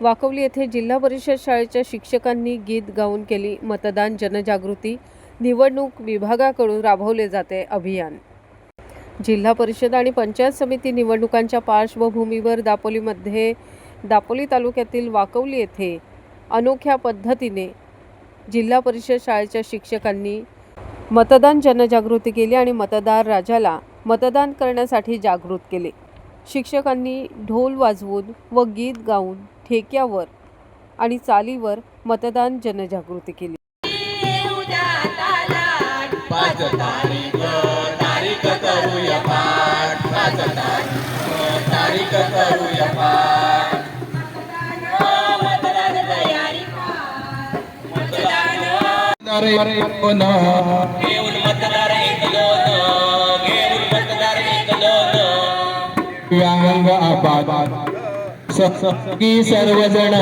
वाकवली येथे जिल्हा परिषद शाळेच्या शिक्षकांनी गीत गाऊन केली मतदान जनजागृती निवडणूक विभागाकडून राबवले जाते अभियान. जिल्हा परिषद आणि पंचायत समिती निवडणुकांच्या पार्श्वभूमीवर दापोलीमध्ये दापोली तालुक्यातील वाकवली येथे अनोख्या पद्धतीने जिल्हा परिषद शाळेच्या शिक्षकांनी मतदान जनजागृती केली आणि मतदार राजाला मतदान करण्यासाठी जागृत केले. शिक्षकांनी ढोल वाजवून व गीत गाऊन ठेक्यावर आणि चालीवर मतदान जनजागृती केली. मतदार सहभागी सर्वजण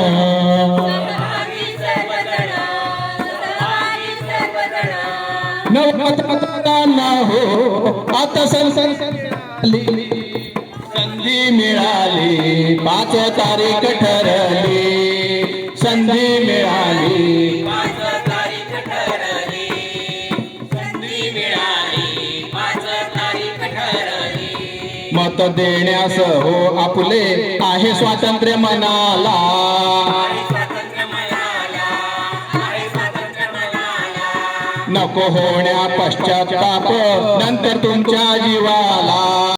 नवतांना हो आता संसंली संधी मिळाली पाच तारीख ठरली। संधि मत देण्यास हो आपले. आहे स्वातंत्र्य मनाला. नको होण्या पश्चाताप. नंतर तुमच्या जीवाला.